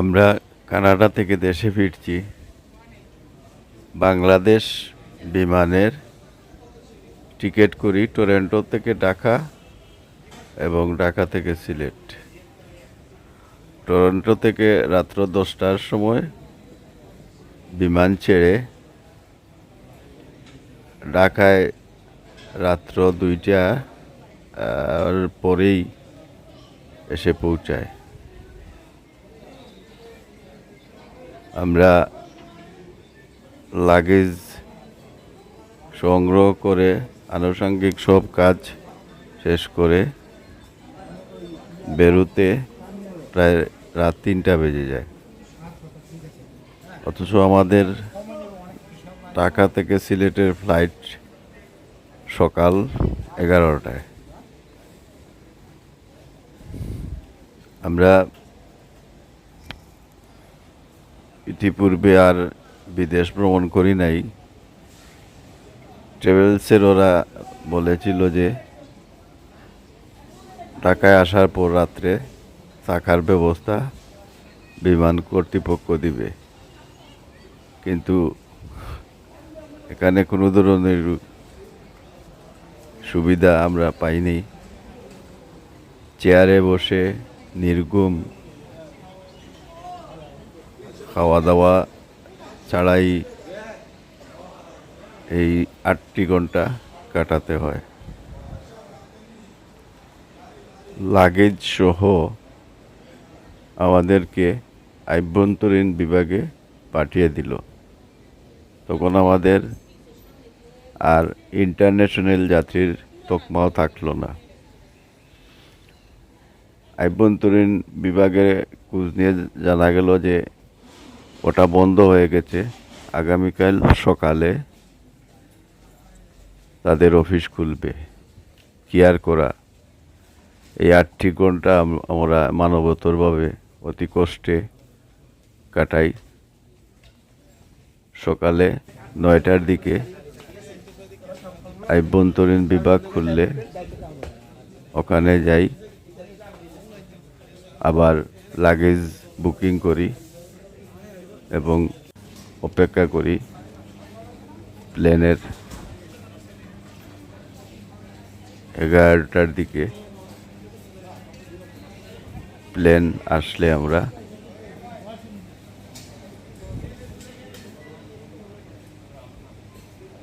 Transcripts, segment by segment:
আমরা কানাডা থেকে দেশে ফিরছি। বাংলাদেশ বিমানের টিকিট করি টরেন্টো থেকে ঢাকা এবং ঢাকা থেকে সিলেট। টরন্টো থেকে রাত্র দশটার সময় বিমান ছেড়ে ঢাকায় রাত্র দুইটা পরেই এসে পৌঁছায়। আমরা লাগেজ সংগ্রহ করে আনুষঙ্গিক সব কাজ শেষ করে বেরোতে প্রায় রাত তিনটা বেজে যায়। অথচ আমাদের ঢাকা থেকে সিলেটের ফ্লাইট সকাল এগারোটায়। আমরা ইতিপূর্বে আর বিদেশ ভ্রমণ করি নাই। ট্রাভেলসের ওরা বলেছিল যে, ঢাকায় আসার পর রাত্রে থাকার ব্যবস্থা বিমান কর্তৃপক্ষ দিবে। কিন্তু এখানে কোনো ধরনের সুবিধা আমরা পাইনি। চেয়ারে বসে নির্গুম খাওয়া দাওয়া ছাড়াই এই আটটি ঘণ্টা কাটাতে হয়। লাগেজ সহ আমাদেরকে আভ্যন্তরীণ বিভাগে পাঠিয়ে দিল। তখন আমাদের আর ইন্টারন্যাশনাল যাত্রীর তকমাও থাকল না। আভ্যন্তরীণ বিভাগে খোঁজ নিয়ে জানা গেল যে ওটা বন্ধ হয়ে গেছে। আগামীকাল সকালে তাদের অফিস খুলবে। কি আর করা? এই আটটি ঘণ্টা আমরা মানবতরভাবে অতি কষ্টে কাটাই। সকালে নয়টার দিকে আভ্যন্তরীণ বিভাগ খুললে ওখানে যাই। আবার লাগেজ বুকিং করি। এবং অপেক্ষা করি প্লেনের এগারোটার দিকে প্লেন আসলে আমরা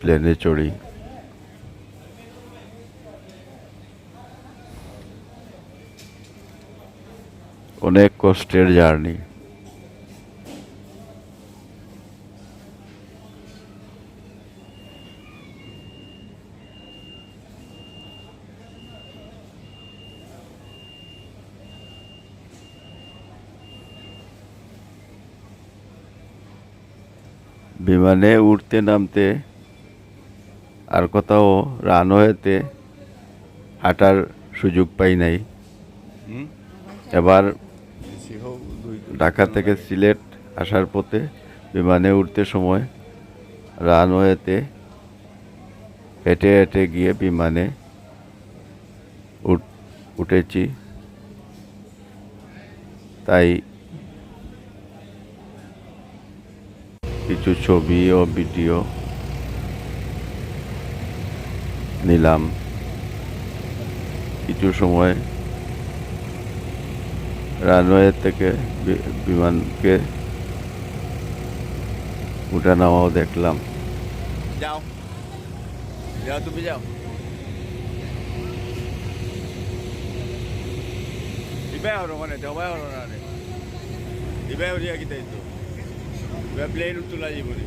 প্লেনে চড়ি। অনেক কষ্টের জার্নি। বিমানে উঠতে নামতে আর কোথাও রানওয়েতে হাঁটার সুযোগ পাই নাই। এবার ঢাকা থেকে সিলেট আসার পথে বিমানে উঠতে সময় রানওয়েতে হেঁটে হেঁটে গিয়ে বিমানে উঠ- উঠেছি। তাই কিছু ছবি ও ভিডিও নিলাম। কিছু সময় রানওয়ে থেকে বিমানকে উঠা নামাও দেখলাম। যাও। যাও, তুমি যাও। ইবাই হলো মানে দেওয়াই হলো না রে। ইবাই হরিয়া কি তাই তো। তুলা যাবনি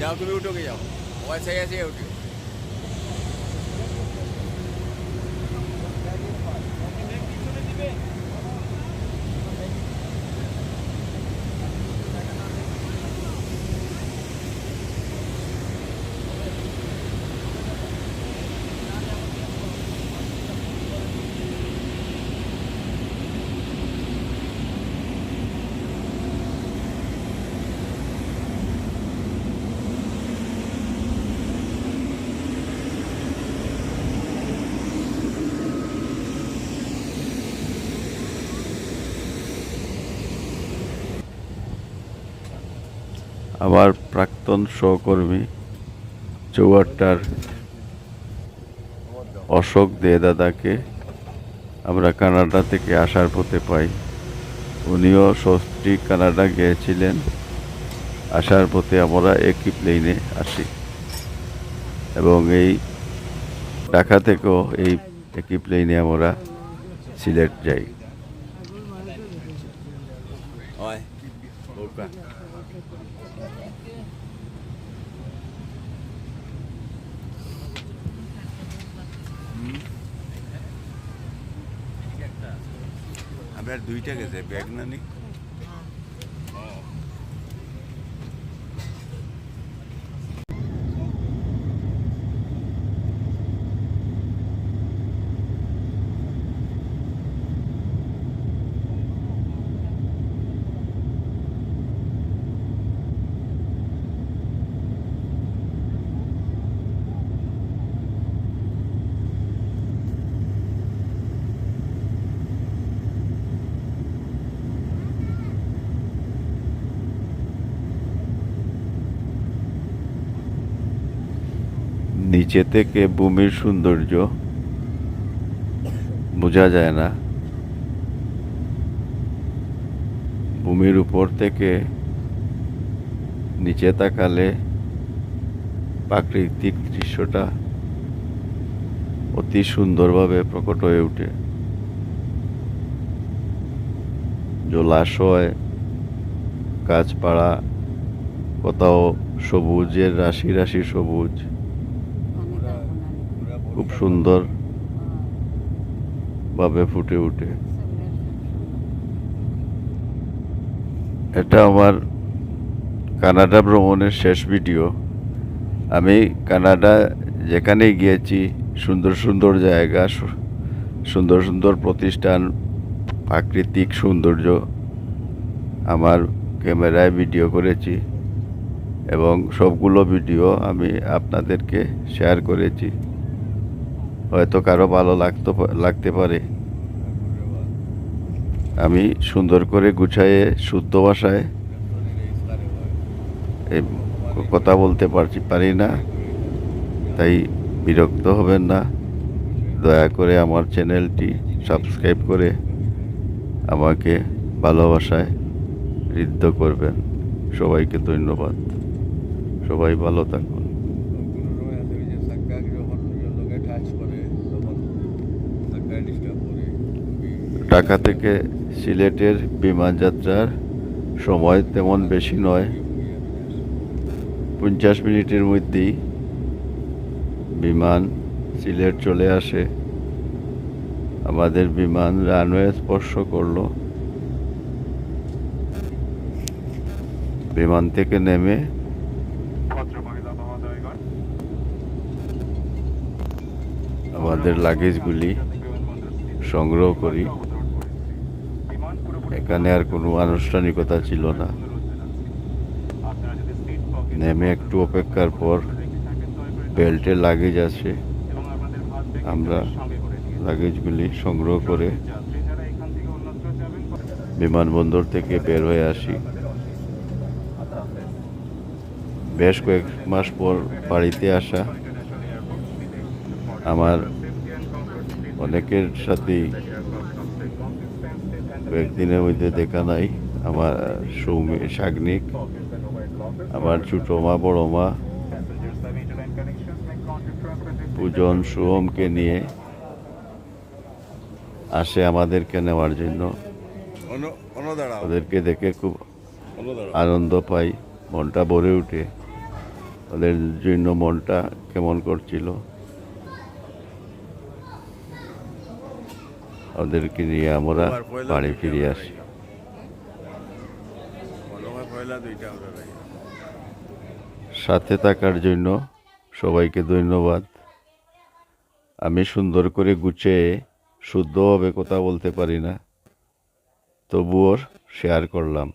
যাও তুমি উঠো কে যাও। ওয়াই সাই আছে উঠো। আমার প্রাক্তন সহকর্মী চৌয়াট্টার অশোক দে দাদাকে আমরা কানাডা থেকে আসার পথে পাই। উনিও সস্ত্রী কানাডা গিয়েছিলেন। আসার পথে আমরা একই প্লেনে আসি। এবং এই ঢাকা থেকেও এই একই প্লেনে আমরা সিলেট যাই। Oi. Boca. আবার দুইটা গেছে ব্যাগ না নি নিচে থেকে ভূমির সৌন্দর্য বোঝা যায় না। ভূমির উপর থেকে নিচে তাকালে প্রাকৃতিক দৃশ্যটা অতি সুন্দরভাবে প্রকট হয়ে ওঠে। জলাশয় গাছপাড়া কোথাও সবুজের রাশি রাশি সবুজ। খুব সুন্দর ভাবে ফুটে ওঠে এটা আমার কানাডা ভ্রমণের শেষ ভিডিও। আমি কানাডা যেখানেই গিয়েছি, সুন্দর সুন্দর জায়গা সুন্দর সুন্দর প্রতিষ্ঠান, প্রাকৃতিক সৌন্দর্য আমার ক্যামেরায় ভিডিও করেছি এবং সবগুলো ভিডিও আমি আপনাদেরকে শেয়ার করেছি। হয়তো কারও ভালো লাগতো লাগতে পারে। আমি সুন্দর করে গুছায়ে, শুদ্ধ ভাষায় কথা বলতে পারছি, পারি না। তাই বিরক্ত হবেন না। দয়া করে আমার চ্যানেলটি সাবস্ক্রাইব করে আমাকে ভালোবাসায় ঋদ্ধ করবেন। সবাইকে ধন্যবাদ। সবাই ভালো থাকুন। ঢাকা থেকে সিলেটের বিমান যাত্রার সময় তেমন বেশি নয়। পঞ্চাশ মিনিটের মধ্যেই বিমান সিলেট চলে আসে। আমাদের বিমান রানওয়ে স্পর্শ করল। বিমান থেকে নেমে আমাদের লাগেজগুলি সংগ্রহ করি। এখানে আর কোনো আনুষ্ঠানিকতা ছিল না। নেমে একটু অপেক্ষার পর বেল্টে লাগেজ আছে। আমরা লাগেজগুলি সংগ্রহ করে বিমানবন্দর থেকে বের হয়ে আসি। বেশ কয়েক মাস পর বাড়িতে আসা আমার অনেকের সাথেই কয়েকদিনের মধ্যে দেখা নাই। আমার সৌমি সাগ্নিক আমার ছোটো মা বড় মা পূজন সোহমকে নিয়ে আসে আমাদেরকে নেওয়ার জন্য। ওদেরকে দেখে খুব আনন্দ পাই। মনটা ভরে ওঠে ওদের জন্য মনটা কেমন করছিল? ওদেরকে নিয়ে আমরা বাড়ি ফিরে আসি। সাথে থাকার জন্য সবাইকে ধন্যবাদ। আমি সুন্দর করে গুছিয়ে শুদ্ধভাবে কথা বলতে পারি না তবুও শেয়ার করলাম।